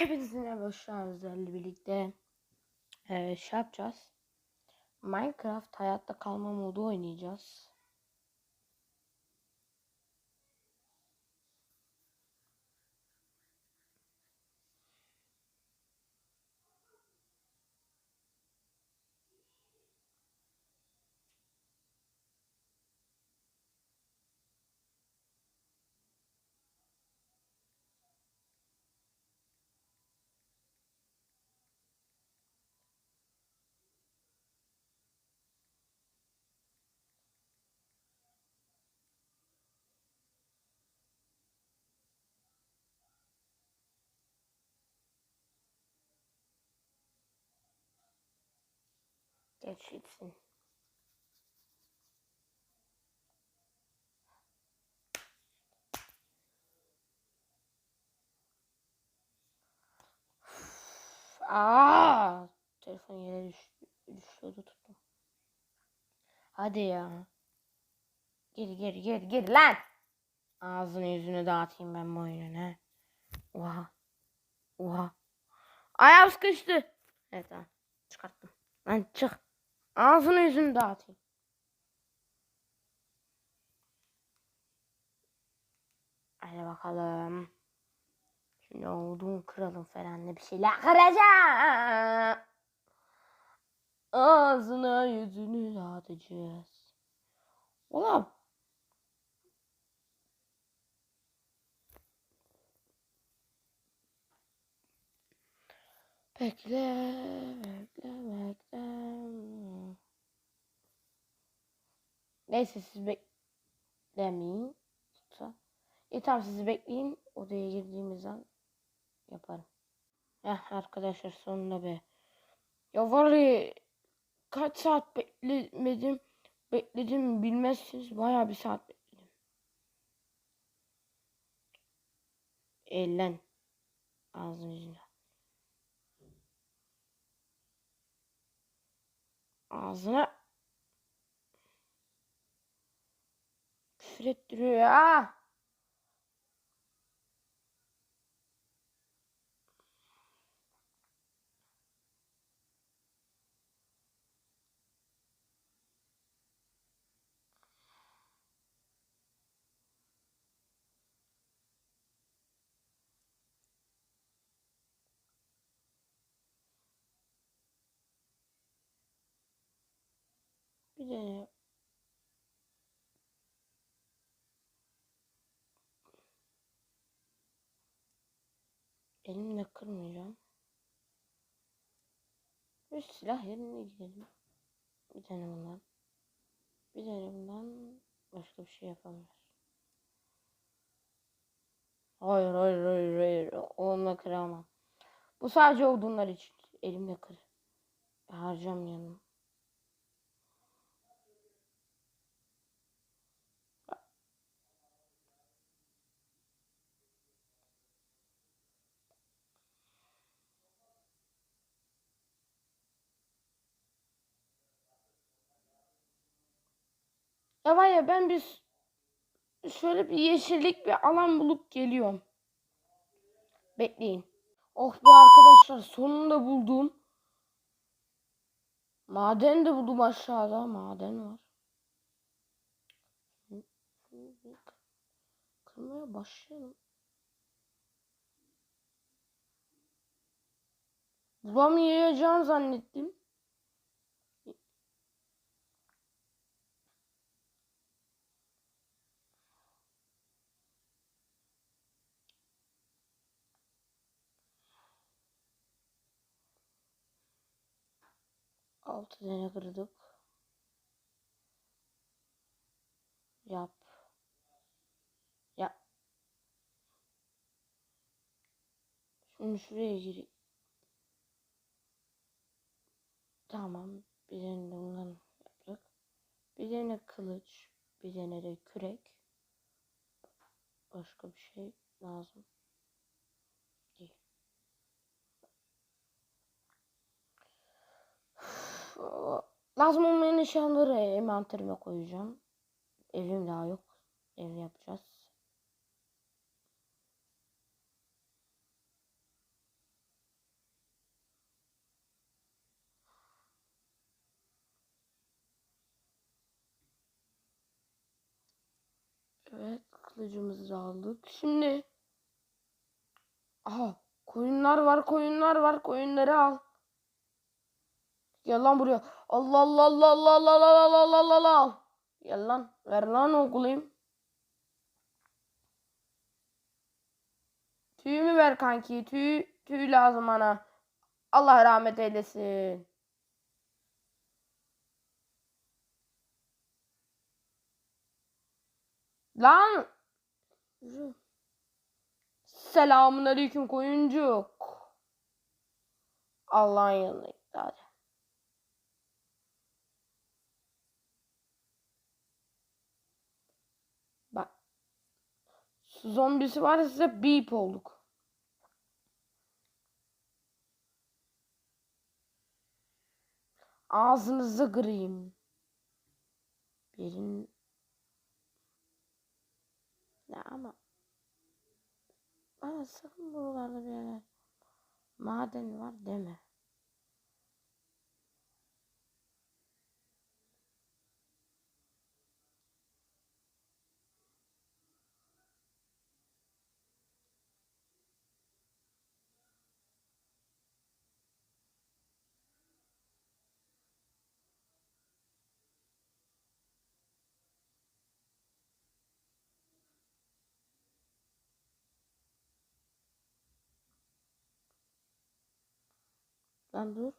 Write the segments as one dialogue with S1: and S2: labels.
S1: Hepinizin merhaba hoş geldinizlerle birlikte eee şey yapacağız. Minecraft hayatta kalma modu oynayacağız. Geç gitsin. Aa, telefon yere düş, düşüyordu tuttum. Hadi ya. Gir gir gir gir lan. Ağzını yüzünü dağıtayım ben bu oyunun he. Oha. Oha. Ayağım sıkıştı. Evet tamam. Çıkarttım. Lan çık. Ağzını yüzünü dağıtayım. Hadi bakalım. Şimdi odun kıralım falan da bir şeyler kıracağım. Ağzına yüzünü dağıtacağız. Oğlum. Bekle, bekle, bekle. Neyse siz beklemeyin. Tutsa. İyi tamam sizi bekleyin. Odaya girdiğimiz an yaparım. Heh arkadaşlar sonunda be. Ya vallahi kaç saat beklemedim. Bekledim bilmezsiniz. Bayağı bir saat bekledim. Ellen. Ağzını yüzüne. Ağzına küfür ettiriyor ya. Bir de elimle kırmayacağım. Bir silah yerine gidelim. Bir tane bundan. Bir tane bundan başka bir şey yapamıyoruz. Hayır hayır hayır hayır. Onunla kıramam. Bu sadece odunlar için. Elimle kır. Harcamayalım. Ya var ya ben bir şöyle bir yeşillik bir alan bulup geliyorum. Bekleyin. Oh be arkadaşlar sonunda buldum. Maden de buldum aşağıda. Maden var. Kırmaya başlayalım. Bulamayacağım zannettim. Altı tane kırdık. Yap. Yap. Şimdi şuraya gir. Tamam. Bir tane bundan yaptık. Bir tane kılıç. Bir tane de kürek. Başka bir şey lazım. Değil lazım olmayan eşyaları envanterime koyacağım. Evim daha yok. Ev yapacağız. Evet kılıcımızı aldık. Şimdi aha koyunlar var koyunlar var koyunları al. Gel lan buraya. Allah Allah Allah Allah Allah Allah Allah Allah Allah Allah. Gel lan ver lan okulayım. Tüyümü ver kanki. Tüy, tüy lazım bana. Allah rahmet eylesin. Lan. Selamun aleyküm koyuncuk. Allah'ın yanına gitti hadi. Bak. Su zombisi var size beep olduk. Ağzınızı kırayım. Birin ya ama ama sakın buralarda bir yere maden var deme. Lan dur.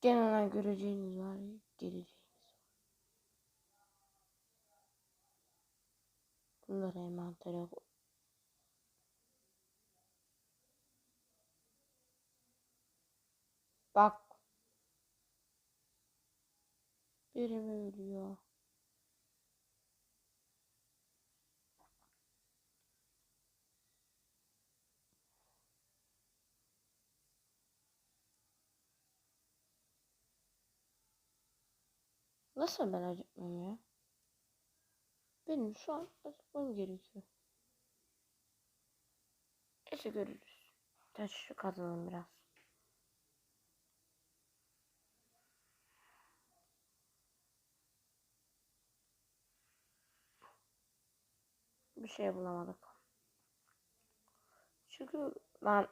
S1: Gene göreceğiniz var, geleceğiniz var. Bunları envantere koy. Bak. Biri mi ölüyor? Nasıl ben acıkmam ya? Benim şu an acıkmam gerekiyor. Neyse görürüz. Taş kazalım biraz. Bir şey bulamadık. Çünkü lan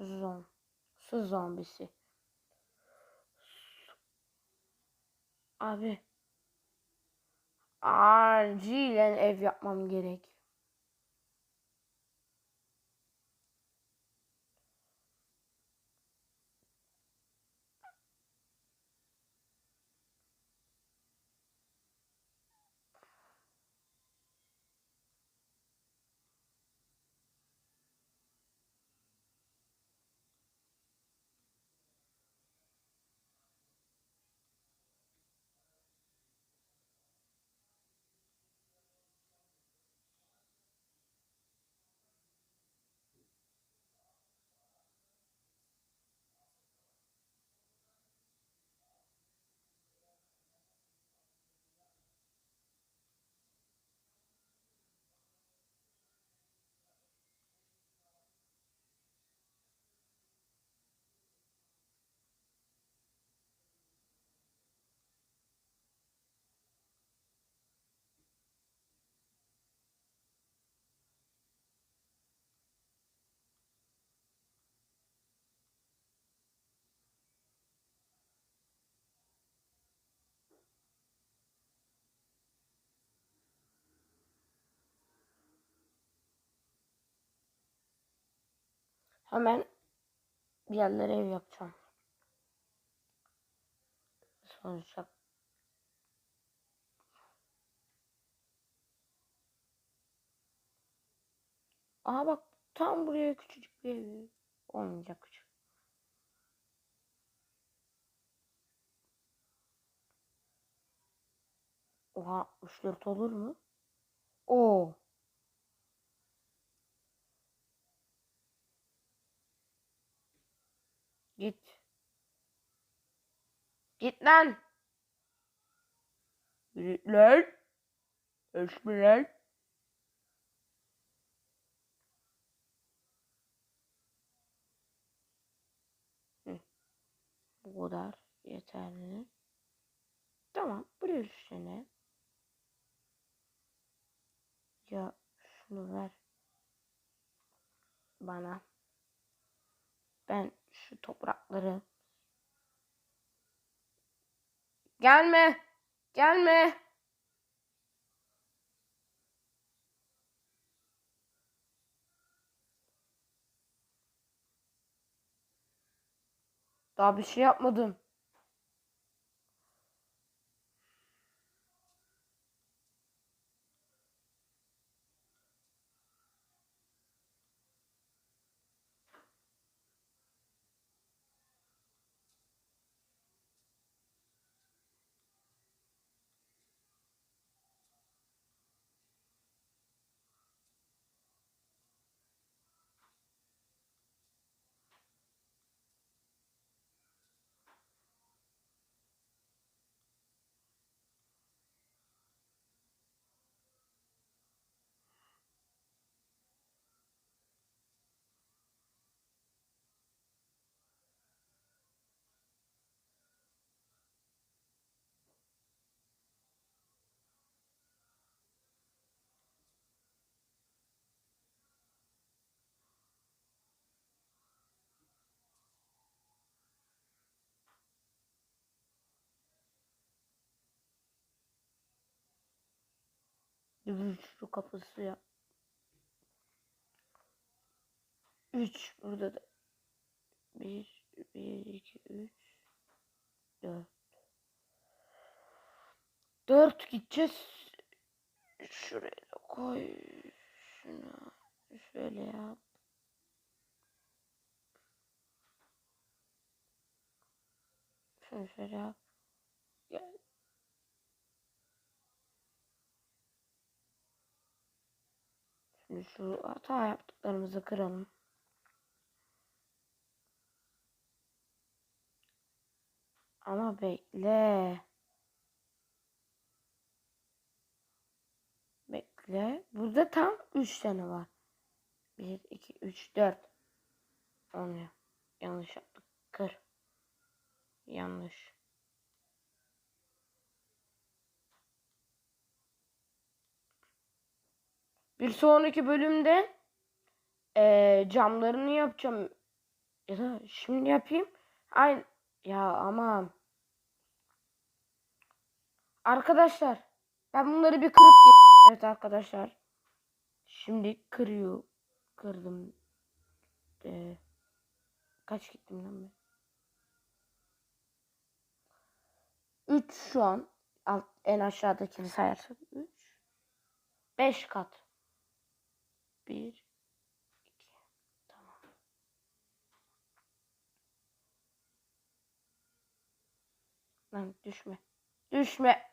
S1: Zon. Su zombisi. Abi. Acilen ev yapmam gerek. Hemen bir yerlere ev yapacağım. Sonuçta Aa bak tam buraya küçücük bir ev olmayacak küçük. Oha 64 olur mu? Oo. Git. Git lan. Git lan. Bu kadar yeterli. Tamam. Buraya üstüne. Ya şunu ver. Bana. Ben şu toprakları Gelme. Gelme. Daha bir şey yapmadım. Şu kapısı yap. Üç burada da. Bir, bir, iki, üç, dört. Dört gideceğiz. Şuraya da koy. Şunu şöyle yap. Şöyle yap. Gel. Şu hata yaptıklarımızı kıralım. Ama bekle. Bekle. Burada tam 3 tane var. 1, 2, 3, 4. Olmuyor. Yanlış yaptık. Kır. Yanlış. Bir sonraki bölümde eee, camlarını yapacağım. Ya da şimdi yapayım. Aynı. Ya aman. Arkadaşlar. Ben bunları bir kırıp Evet arkadaşlar. Şimdi kırıyor. Kırdım. Ee, kaç gittim lan ben? 3 şu an. Alt, en aşağıdakini sayarsak 3. 5 kat. 1 2 Tamam. Lan düşme. Düşme.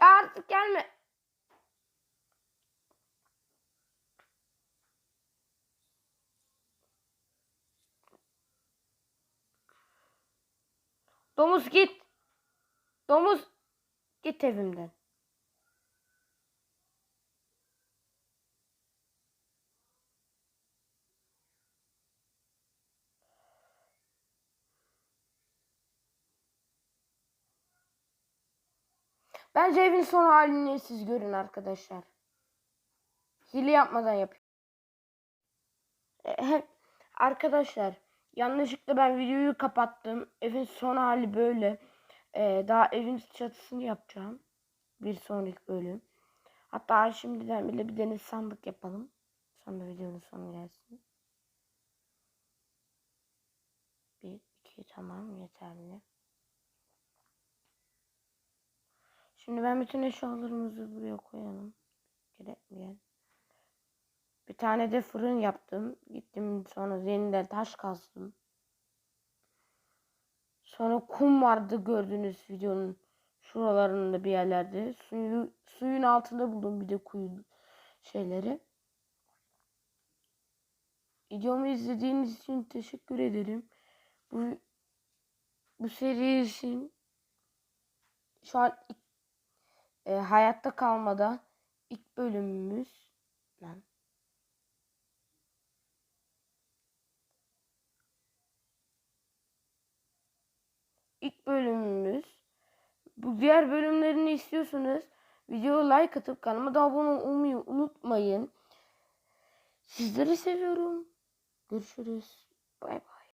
S1: Artık gelme. Domuz git. Domuz git evimden. Bence evin son halini siz görün arkadaşlar. Hile yapmadan yapayım. E, arkadaşlar yanlışlıkla ben videoyu kapattım. Evin son hali böyle. E, daha evin çatısını yapacağım. Bir sonraki bölüm. Hatta şimdiden bile bir deniz sandık yapalım. Sonra videonun sonu gelsin. Bir, iki tamam yeterli. Şimdi ben bütün eşyalarımızı buraya koyalım. Gerekmeyen. Bir tane de fırın yaptım. Gittim sonra yeniden taş kazdım. Sonra kum vardı gördüğünüz videonun şuralarında bir yerlerde. Suyu, suyun altında buldum bir de kuyu şeyleri. Videomu izlediğiniz için teşekkür ederim. Bu bu seri için şu an e, hayatta kalmada ilk bölümümüz lan. İlk bölümümüz. Bu diğer bölümlerini istiyorsanız videoya like atıp kanalıma da abone olmayı unutmayın. Sizleri seviyorum. Görüşürüz. Bay bay.